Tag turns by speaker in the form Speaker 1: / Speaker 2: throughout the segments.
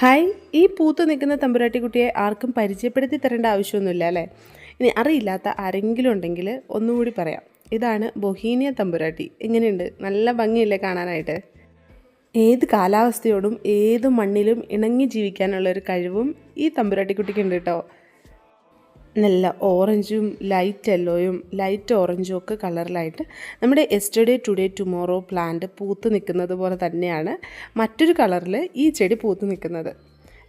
Speaker 1: Hi ഈ പൂത്ത് നിൽക്കുന്ന തമ്പുരാട്ടിക്കുട്ടിയെ ആർക്കും പരിചയപ്പെടുത്തി തരേണ്ട ആവശ്യമൊന്നുമില്ല അല്ലേ? ഇനി അറിയില്ലാത്ത ആരെങ്കിലും ഉണ്ടെങ്കിൽ ഒന്നുകൂടി പറയാം. ഇതാണ് ബൊഹീനിയ തമ്പുരാട്ടി. എങ്ങനെയുണ്ട്? നല്ല ഭംഗിയില്ലേ കാണാനായിട്ട്? ഏത് കാലാവസ്ഥയോടും ഏത് മണ്ണിലും ഇണങ്ങി ജീവിക്കാനുള്ള ഒരു കഴിവും ഈ തമ്പുരാട്ടിക്കുട്ടിക്കുണ്ട് കേട്ടോ. നല്ല ഓറഞ്ചും ലൈറ്റ് യെല്ലോയും ലൈറ്റ് ഓറഞ്ചും ഒക്കെ കളറിലായിട്ട് നമ്മുടെ എസ്റ്റർഡേ ടുഡേ ടുമോറോ പ്ലാന്റ് പൂത്ത് നിൽക്കുന്നത് പോലെ തന്നെയാണ് മറ്റൊരു കളറിൽ ഈ ചെടി പൂത്ത് നിൽക്കുന്നത്.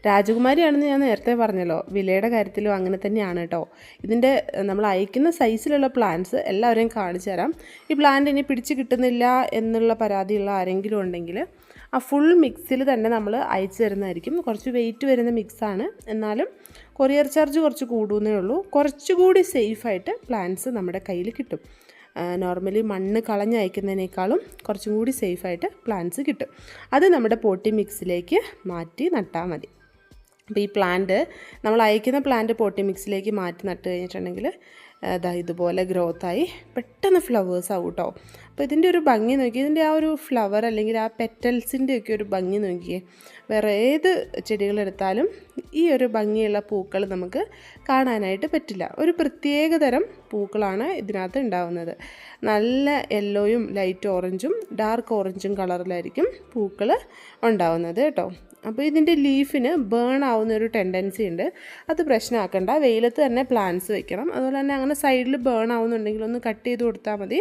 Speaker 1: രാജകുമാരിയാണെന്ന് ഞാൻ നേരത്തെ പറഞ്ഞല്ലോ. വിലയുടെ കാര്യത്തിലും അങ്ങനെ തന്നെയാണ് കേട്ടോ ഇതിന്റെ നമ്മൾ അയക്കുന്ന സൈസിലുള്ള പ്ലാന്റ്സ് എല്ലാവരെയും കാണിച്ചു തരാം. ഈ പ്ലാന്റ് ഇനി പിടിച്ച് കിട്ടുന്നില്ല എന്നുള്ള പരാതിയുള്ള ആരെങ്കിലും ഉണ്ടെങ്കിൽ ആ ഫുൾ മിക്സിൽ തന്നെ നമ്മൾ അയച്ചു തരുന്നതായിരിക്കും. കുറച്ച് വെയിറ്റ് വരുന്ന മിക്സാണ് എന്നാലും കൊറിയർ ചാർജ് കുറച്ച് കൂടുന്നേ ഉള്ളൂ. കുറച്ചുകൂടി സേഫായിട്ട് പ്ലാന്റ്സ് നമ്മുടെ കയ്യിൽ കിട്ടും. നോർമലി മണ്ണ് കളഞ്ഞ് അയക്കുന്നതിനേക്കാളും കുറച്ചും കൂടി സേഫായിട്ട് പ്ലാന്റ്സ് കിട്ടും. അത് നമ്മുടെ പോട്ടി മിക്സിലേക്ക് മാറ്റി നട്ടാൽ മതി. അപ്പോൾ ഈ പ്ലാന്റ് നമ്മൾ അയക്കുന്ന പ്ലാന്റ് പോട്ടി മിക്സിലേക്ക് മാറ്റി നട്ട് കഴിഞ്ഞിട്ടുണ്ടെങ്കിൽ അതാ ഇതുപോലെ ഗ്രോത്തായി പെട്ടെന്ന് ഫ്ലവേഴ്സ് ആവും കേട്ടോ അപ്പോൾ ഇതിന്റെ ഒരു ഭംഗി നോക്കി ഇതിന്റെ ആ ഒരു ഫ്ലവർ അല്ലെങ്കിൽ ആ പെറ്റൽസിന്റെയൊക്കെ ഒരു ഭംഗി നോക്കിയേ. വേറെ ഏത് ചെടികളെടുത്താലും ഈ ഒരു ഭംഗിയുള്ള പൂക്കൾ നമുക്ക് കാണാനായിട്ട് പറ്റില്ല. ഒരു പ്രത്യേക തരം പൂക്കളാണ് ഇതിനകത്ത് ഉണ്ടാവുന്നത്. നല്ല യെല്ലോയും ലൈറ്റ് ഓറഞ്ചും ഡാർക്ക് ഓറഞ്ചും കളറിലായിരിക്കും പൂക്കൾ ഉണ്ടാവുന്നത് കേട്ടോ അപ്പോൾ ഇതിന്റെ ലീഫിന് ബേൺ ആവുന്ന ഒരു ടെൻഡൻസി ഉണ്ട്. അത് പ്രശ്നമാക്കണ്ട. വെയിലത്ത് തന്നെ പ്ലാന്റ്സ് വെക്കണം. അതുപോലെ തന്നെ അങ്ങനെ സൈഡിൽ ബേൺ ആവുന്നുണ്ടെങ്കിൽ ഒന്ന് കട്ട് ചെയ്ത് കൊടുത്താൽ മതി.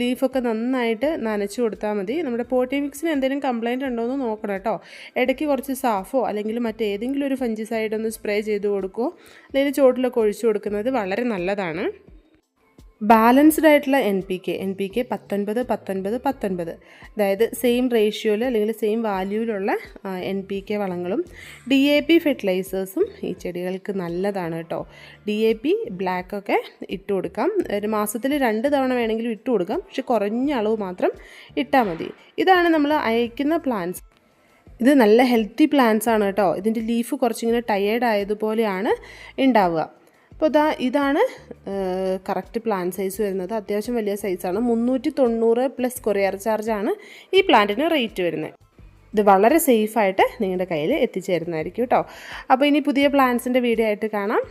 Speaker 1: ലീഫൊക്കെ നന്നായിട്ട് നനച്ച് കൊടുത്താൽ മതി. നമ്മുടെ പോട്ടി മിക്സിന് എന്തെങ്കിലും കംപ്ലയിന്റ് ഉണ്ടോ എന്ന് നോക്കണം കേട്ടോ. ഇടയ്ക്ക് കുറച്ച് സാഫോ അല്ലെങ്കിൽ മറ്റേതെങ്കിലും ഒരു ഫഞ്ചിസൈഡ് ഒന്ന് സ്പ്രേ ചെയ്ത് കൊടുക്കുമോ അല്ലെങ്കിൽ ചോട്ടിലൊക്കെ ഒഴിച്ചു കൊടുക്കുന്നത് വളരെ നല്ലതാണ്. ബാലൻസ്ഡ് ആയിട്ടുള്ള N P K N P K പത്തൊൻപത് പത്തൊൻപത് പത്തൊൻപത്. അതായത് സെയിം റേഷ്യോയിൽ അല്ലെങ്കിൽ സെയിം വാല്യൂവിലുള്ള എൻ പി കെ വളങ്ങളും ഡി എ പി ഫെർട്ടിലൈസേഴ്സും ഈ ചെടികൾക്ക് നല്ലതാണ് കേട്ടോ ഡി എ പി ബ്ലാക്കൊക്കെ ഇട്ട് കൊടുക്കാം. ഒരു മാസത്തിൽ രണ്ട് തവണ വേണമെങ്കിലും ഇട്ട് കൊടുക്കാം. പക്ഷെ കുറഞ്ഞ അളവ് മാത്രം ഇട്ടാൽ മതി. ഇതാണ് നമ്മൾ അയക്കുന്ന പ്ലാന്റ്സ് ഇത് നല്ല ഹെൽത്തി പ്ലാന്റ്സ് ആണ് കേട്ടോ ഇതിന്റെ ലീഫ് കുറച്ചിങ്ങനെ ടയേർഡ് ആയതുപോലെയാണ് ഉണ്ടാവുക. അപ്പോൾ ഇതാ ഇതാണ് കറക്റ്റ് പ്ലാൻ സൈസ് വരുന്നത്. അത്യാവശ്യം വലിയ സൈസാണ്. മുന്നൂറ്റി തൊണ്ണൂറ് പ്ലസ് കൊറിയർ ചാർജാണ് ഈ പ്ലാന്റിന് റേറ്റ് വരുന്നത്. ഇത് വളരെ സേഫായിട്ട് നിങ്ങളുടെ കയ്യിൽ എത്തിച്ചേരുന്നതായിരിക്കും കേട്ടോ. അപ്പോൾ ഇനി പുതിയ പ്ലാൻസിന്റെ വീഡിയോ ആയിട്ട് കാണാം.